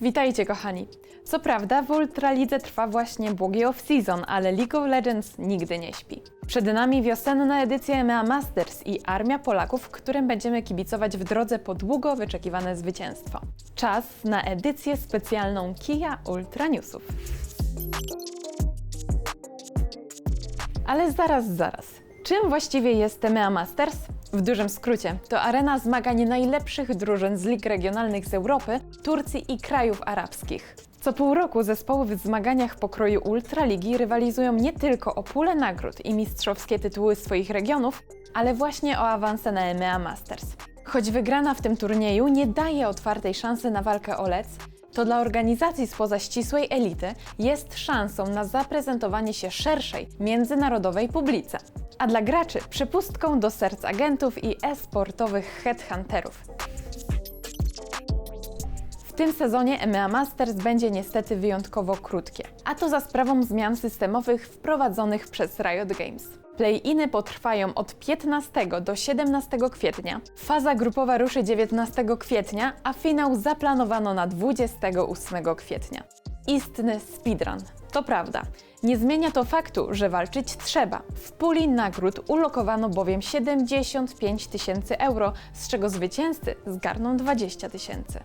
Witajcie kochani! Co prawda w Ultralidze trwa właśnie błogi off-season, ale League of Legends nigdy nie śpi. Przed nami wiosenna edycja EMEA Masters i armia Polaków, którym będziemy kibicować w drodze po długo wyczekiwane zwycięstwo. Czas na edycję specjalną Kia Ultra Newsów. Ale zaraz, zaraz. Czym właściwie jest EMEA Masters? W dużym skrócie, to arena zmagań najlepszych drużyn z lig regionalnych z Europy, Turcji i krajów arabskich. Co pół roku zespoły w zmaganiach pokroju Ultraligi rywalizują nie tylko o pulę nagród i mistrzowskie tytuły swoich regionów, ale właśnie o awanse na EMEA Masters. Choć wygrana w tym turnieju nie daje otwartej szansy na walkę o lec, to dla organizacji spoza ścisłej elity jest szansą na zaprezentowanie się szerszej, międzynarodowej publice. A dla graczy przepustką do serc agentów i e-sportowych headhunterów. W tym sezonie EMEA Masters będzie niestety wyjątkowo krótkie, a to za sprawą zmian systemowych wprowadzonych przez Riot Games. Play-iny potrwają od 15 do 17 kwietnia, faza grupowa ruszy 19 kwietnia, a finał zaplanowano na 28 kwietnia. Istny speedrun. To prawda. Nie zmienia to faktu, że walczyć trzeba. W puli nagród ulokowano bowiem 75 tysięcy euro, z czego zwycięzcy zgarną 20 tysięcy.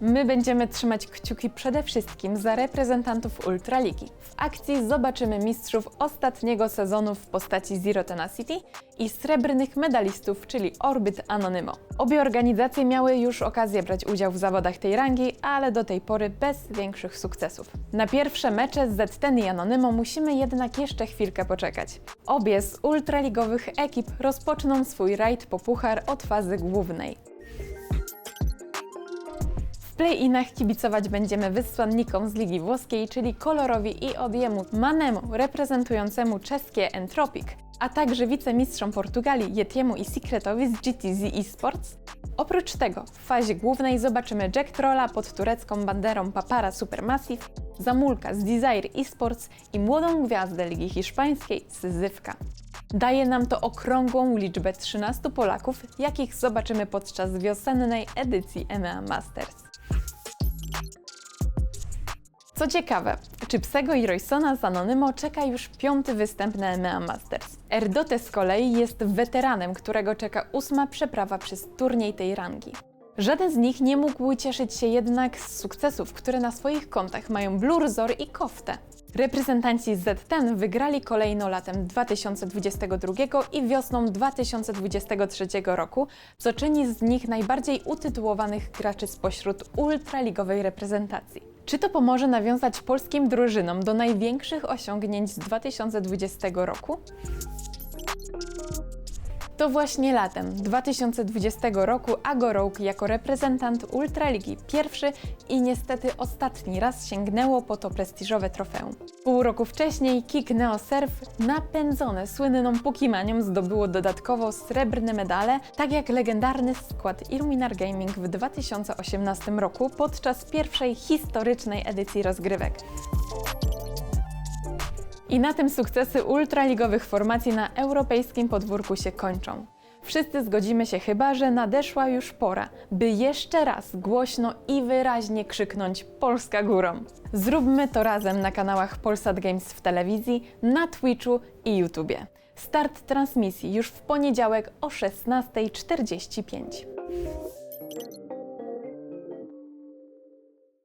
My będziemy trzymać kciuki przede wszystkim za reprezentantów Ultraligi. W akcji zobaczymy mistrzów ostatniego sezonu w postaci Zero Tenacity i srebrnych medalistów, czyli Orbit Anonymo. Obie organizacje miały już okazję brać udział w zawodach tej rangi, ale do tej pory bez większych sukcesów. Na pierwsze mecze z Z10 i Anonymo musimy jednak jeszcze chwilkę poczekać. Obie z ultraligowych ekip rozpoczną swój rajd po puchar od fazy głównej. Play-inach kibicować będziemy wysłannikom z Ligi Włoskiej, czyli kolorowi i odjemu Manemu, reprezentującemu czeskie Entropic, a także wicemistrzom Portugalii Yetiemu i Secretowi z GTZ Esports. Oprócz tego w fazie głównej zobaczymy Jack Trolla pod turecką banderą Papara Supermassive, Zamulka z Desire Esports i młodą gwiazdę Ligi Hiszpańskiej Syzyfka. Daje nam to okrągłą liczbę 13 Polaków, jakich zobaczymy podczas wiosennej edycji EMEA Masters. Co ciekawe, Czypsego i Roysona z Anonymo czeka już piąty występ na EMEA Masters. Erdote z kolei jest weteranem, którego czeka ósma przeprawa przez turniej tej rangi. Żaden z nich nie mógł cieszyć się jednak z sukcesów, które na swoich kontach mają Blurzor i Koftę. Reprezentanci Z10 wygrali kolejno latem 2022 i wiosną 2023 roku, co czyni z nich najbardziej utytułowanych graczy spośród ultraligowej reprezentacji. Czy to pomoże nawiązać polskim drużynom do największych osiągnięć z 2020 roku? To właśnie latem 2020 roku Agorouk jako reprezentant Ultraligi pierwszy i niestety ostatni raz sięgnęło po to prestiżowe trofeum. Pół roku wcześniej Kik Neo Surf napędzone słynną Pokimanią zdobyło dodatkowo srebrne medale, tak jak legendarny skład Illuminar Gaming w 2018 roku podczas pierwszej historycznej edycji rozgrywek. I na tym sukcesy ultraligowych formacji na europejskim podwórku się kończą. Wszyscy zgodzimy się chyba, że nadeszła już pora, by jeszcze raz głośno i wyraźnie krzyknąć Polska górą. Zróbmy to razem na kanałach Polsat Games w telewizji, na Twitchu i YouTubie. Start transmisji już w poniedziałek o 16.45.